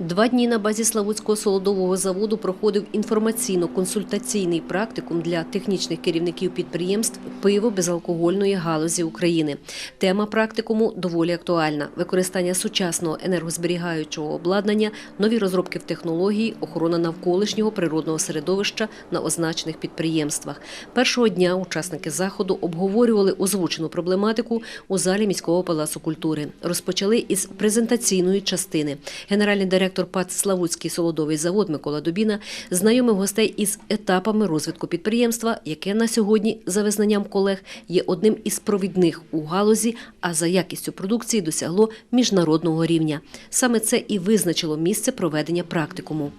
Два дні на базі Славутського солодового заводу проходив інформаційно-консультаційний практикум для технічних керівників підприємств пиво-безалкогольної галузі України. Тема практикуму доволі актуальна: використання сучасного енергозберігаючого обладнання, нові розробки в технології, охорона навколишнього природного середовища на означених підприємствах. Першого дня учасники заходу обговорювали озвучену проблематику у залі міського палацу культури. Розпочали із презентаційної частини. Генеральний директор ПАТ Славутський солодовий завод Микола Дубіна знайомив гостей із етапами розвитку підприємства, яке на сьогодні, за визнанням колег, є одним із провідних у галузі, а за якістю продукції досягло міжнародного рівня. Саме це і визначило місце проведення практикуму.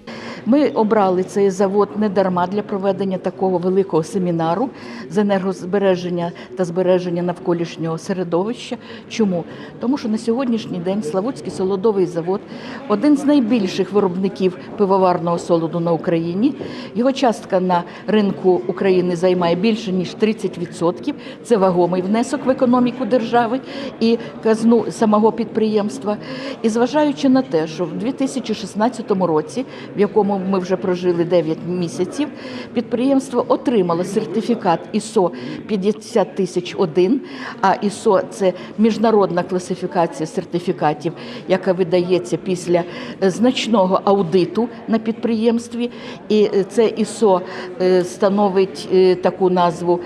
Ми обрали цей завод не дарма для проведення такого великого семінару з енергозбереження та збереження навколишнього середовища. Чому? Тому що на сьогоднішній день Славутський солодовий завод один з найбільших виробників пивоварного солоду на Україні. Його частка на ринку України займає більше ніж 30%. Це вагомий внесок в економіку держави і казну самого підприємства. І зважаючи на те, що в 2016 році, в якому ми вже прожили 9 місяців, підприємство отримало сертифікат ISO 50001, а ISO – це міжнародна класифікація сертифікатів, яка видається після е, значного аудиту на підприємстві. І е, це ISO е, становить таку назву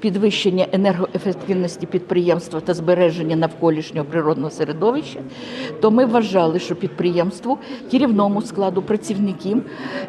підвищення енергоефективності підприємства та збереження навколишнього природного середовища. То ми вважали, що підприємству, керівному складу працівників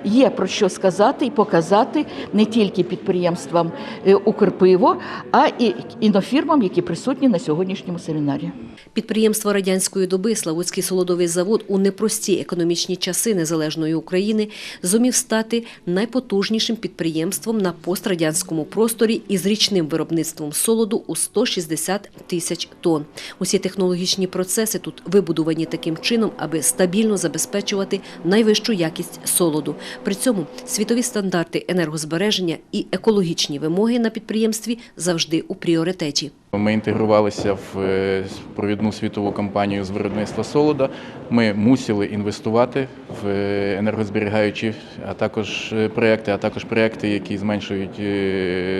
є про що сказати і показати не тільки підприємствам е, Укрпиво, а і інофірмам, які присутні на сьогоднішньому семінарі. Підприємство радянської доби Славутський солодовий завод у непрості економічні часи незалежної України зумів стати найпотужнішим підприємством на пострадянському просторі із річним виробництвом солоду у 160 тисяч тонн. Усі технологічні процеси тут вибудовані таким чином, аби стабільно забезпечувати найвищу якість солоду. При цьому світові стандарти енергозбереження і екологічні вимоги на підприємстві завжди у пріоритеті. Ми інтегрувалися в е, провідну світову компанію з виробництва солода. Ми мусили інвестувати в е, енергозберігаючі, а також е, проекти, а також проекти, які зменшують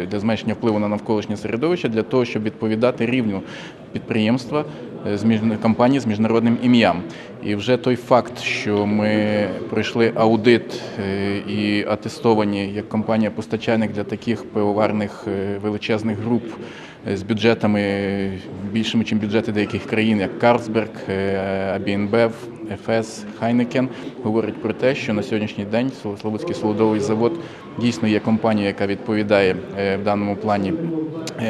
для зменшення впливу на навколишнє середовище, для того, щоб відповідати рівню підприємства з між- компанії з міжнародним ім'ям. І вже той факт, що ми пройшли аудит е, і атестовані як компанія-постачальник для таких пивоварних е, величезних груп е, з бюджетами більшими, ніж бюджети деяких країн, як Карлсберг, Абінбев, ФС, Хайнекен, говорить про те, що на сьогоднішній день Слободський солодовий завод дійсно є компанією, яка відповідає е, в даному плані е,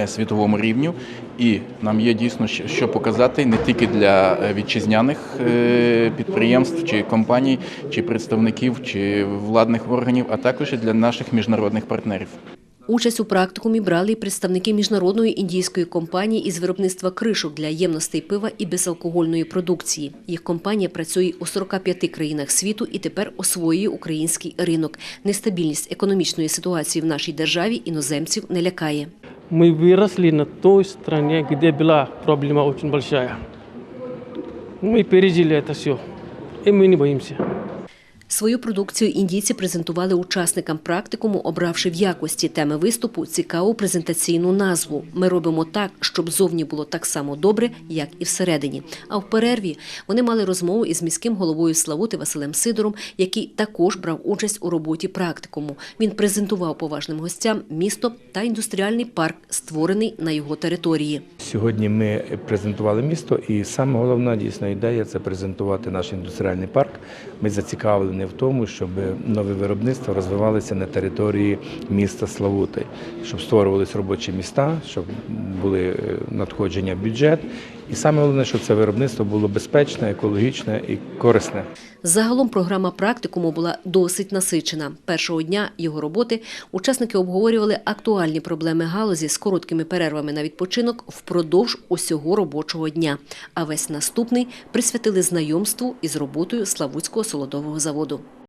світовому рівню. І нам є дійсно що показати не тільки для е, вітчизняних е, підприємств чи компаній, чи представників, чи владних органів, а також і для наших міжнародних партнерів. Участь у практикумі брали і представники міжнародної індійської компанії із виробництва кришок для ємностей пива і безалкогольної продукції. Їх компанія працює у 45 країнах світу і тепер освоює український ринок. Нестабільність економічної ситуації в нашій державі іноземців не лякає Мы выросли на той стране, где была проблема очень большая. Мы пережили это все. И мы не боимся. Свою продукцію індійці презентували учасникам практикуму, обравши в якості теми виступу цікаву презентаційну назву. Ми робимо так, щоб зовні було так само добре, як і всередині. А в перерві вони мали розмову із міським головою Славути Василем Сидором, який також брав участь у роботі практикуму. Він презентував поважним гостям місто та індустріальний парк, створений на його території. Сьогодні ми презентували місто, і саме головна дійсна ідея це презентувати наш індустріальний парк. Ми зацікавлені в тому, щоб нове виробництво розвивалося на території міста Славути, щоб створювалися робочі міста, щоб були е, надходження в бюджет. І саме головне, щоб це виробництво було безпечне, екологічне і корисне. Загалом програма практикуму була досить насичена. Першого дня його роботи учасники обговорювали актуальні проблеми галузі з короткими перервами на відпочинок впродовж усього робочого дня. А весь наступний присвятили знайомству із роботою Славутського солодового заводу.